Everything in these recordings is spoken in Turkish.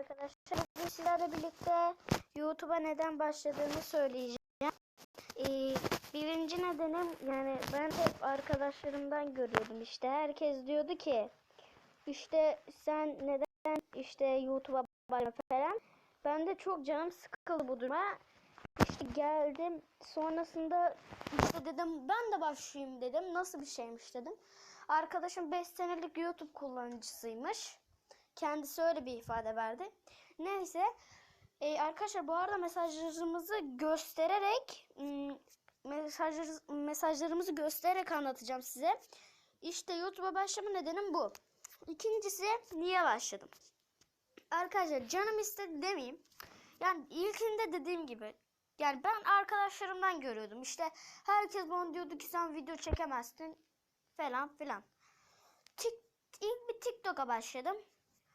arkadaşlar. Bugün sizlerle birlikte YouTube'a neden başladığımı söyleyeceğim. Ee, birinci nedenim yani ben hep arkadaşlarımdan görüyordum işte. Herkes diyordu ki işte sen neden işte YouTube'a başladın falan. Ben de çok canım sıkıldı bu duruma. İşte geldim sonrasında işte dedim ben de başlayayım dedim. Nasıl bir şeymiş dedim. Arkadaşım 5 senelik YouTube kullanıcısıymış. Kendisi öyle bir ifade verdi. Neyse. Ee, arkadaşlar bu arada mesajlarımızı göstererek ım, mesajlar, mesajlarımızı göstererek anlatacağım size. İşte YouTube'a başlama nedenim bu. İkincisi niye başladım? Arkadaşlar canım istedi demeyeyim. Yani ilkinde dediğim gibi yani ben arkadaşlarımdan görüyordum. İşte herkes bana diyordu ki sen video çekemezsin falan filan. Tik, ilk bir TikTok'a başladım.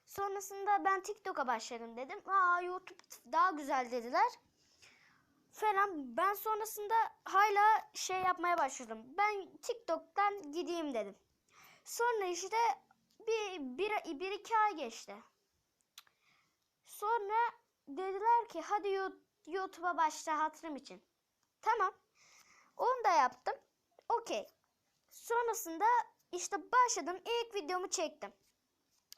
Sonrasında ben TikTok'a başladım dedim. Aa YouTube daha güzel dediler. Falan ben sonrasında hala şey yapmaya başladım. Ben TikTok'tan gideyim dedim. Sonra işte bir, bir, bir iki ay geçti. Sonra dediler ki hadi Yo- YouTube'a başla hatırım için. Tamam. Onu da yaptım. Okey. Sonrasında işte başladım. İlk videomu çektim.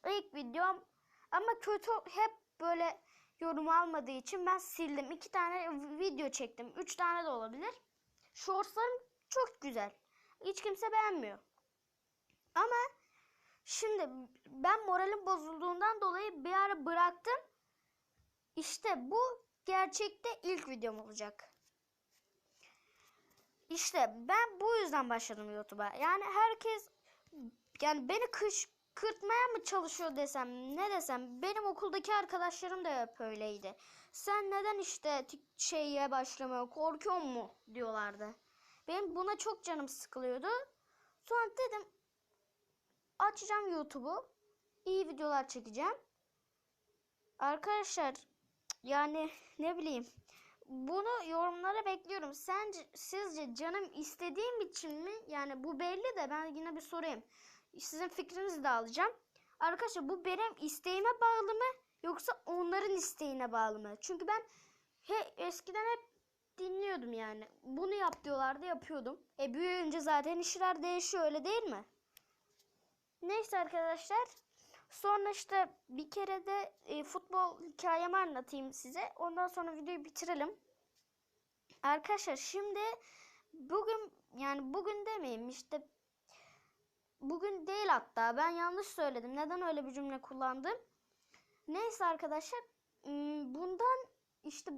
İlk videom ama kötü hep böyle yorum almadığı için ben sildim. İki tane video çektim. Üç tane de olabilir. Shortslarım çok güzel. Hiç kimse beğenmiyor. Ama şimdi ben moralim bozulduğundan dolayı bir ara bıraktım. İşte bu gerçekte ilk videom olacak. İşte ben bu yüzden başladım YouTube'a. Yani herkes yani beni kış kırtmaya mı çalışıyor desem ne desem benim okuldaki arkadaşlarım da hep öyleydi. Sen neden işte şeye başlamaya korkuyor mu diyorlardı. Benim buna çok canım sıkılıyordu. Sonra dedim açacağım YouTube'u. iyi videolar çekeceğim. Arkadaşlar yani ne bileyim bunu yorumlara bekliyorum. Sence sizce canım istediğim için mi? Yani bu belli de ben yine bir sorayım. Sizin fikrinizi de alacağım. Arkadaşlar bu benim isteğime bağlı mı yoksa onların isteğine bağlı mı? Çünkü ben he, eskiden hep dinliyordum yani. Bunu yap diyorlardı yapıyordum. E büyüyünce zaten işler değişiyor öyle değil mi? Neyse arkadaşlar. Sonra işte bir kere de e, futbol hikayemi anlatayım size. Ondan sonra videoyu bitirelim. Arkadaşlar şimdi bugün yani bugün demeyeyim işte bugün değil hatta ben yanlış söyledim. Neden öyle bir cümle kullandım? Neyse arkadaşlar ım, bundan işte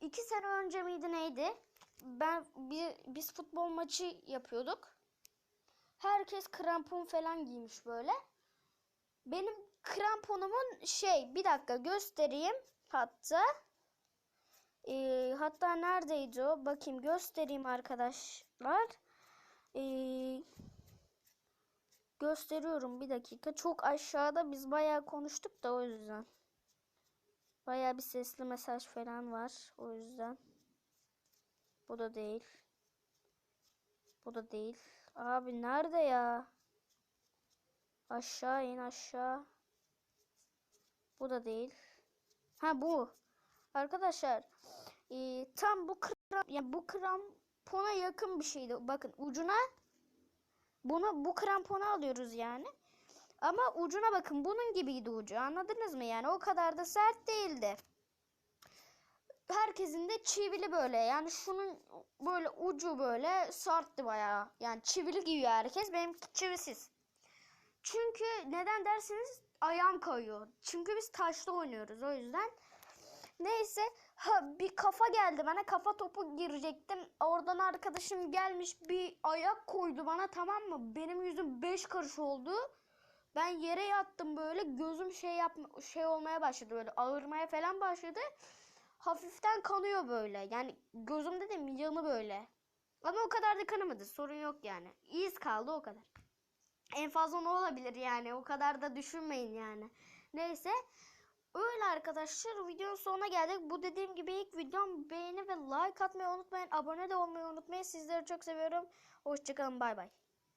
iki sene önce miydi neydi? Ben biz futbol maçı yapıyorduk. Herkes krampon falan giymiş böyle. Benim kramponumun şey bir dakika göstereyim hatta. Ee, hatta neredeydi o? Bakayım göstereyim arkadaşlar. Ee, gösteriyorum bir dakika. Çok aşağıda biz bayağı konuştuk da o yüzden. Bayağı bir sesli mesaj falan var o yüzden. Bu da değil. Bu da değil. Abi nerede ya? Aşağı in aşağı. Bu da değil. Ha bu. Arkadaşlar e, tam bu kram yani bu krampona yakın bir şeydi. Bakın ucuna bunu bu krampona alıyoruz yani. Ama ucuna bakın bunun gibiydi ucu. Anladınız mı? Yani o kadar da sert değildi. Herkesin de çivili böyle. Yani şunun böyle ucu böyle sertti bayağı. Yani çivili giyiyor herkes. Benimki çivisiz. Çünkü neden derseniz ayağım kayıyor. Çünkü biz taşla oynuyoruz o yüzden. Neyse ha, bir kafa geldi bana kafa topu girecektim. Oradan arkadaşım gelmiş bir ayak koydu bana tamam mı? Benim yüzüm 5 karış oldu. Ben yere yattım böyle gözüm şey yapma şey olmaya başladı böyle ağırmaya falan başladı. Hafiften kanıyor böyle. Yani gözüm dedim yanı böyle. Ama o kadar da kanamadı. Sorun yok yani. İz kaldı o kadar. En fazla ne olabilir yani? O kadar da düşünmeyin yani. Neyse. Arkadaşlar videonun sonuna geldik. Bu dediğim gibi ilk videom beğeni ve like atmayı unutmayın. Abone de olmayı unutmayın. Sizleri çok seviyorum. Hoşçakalın bay bay.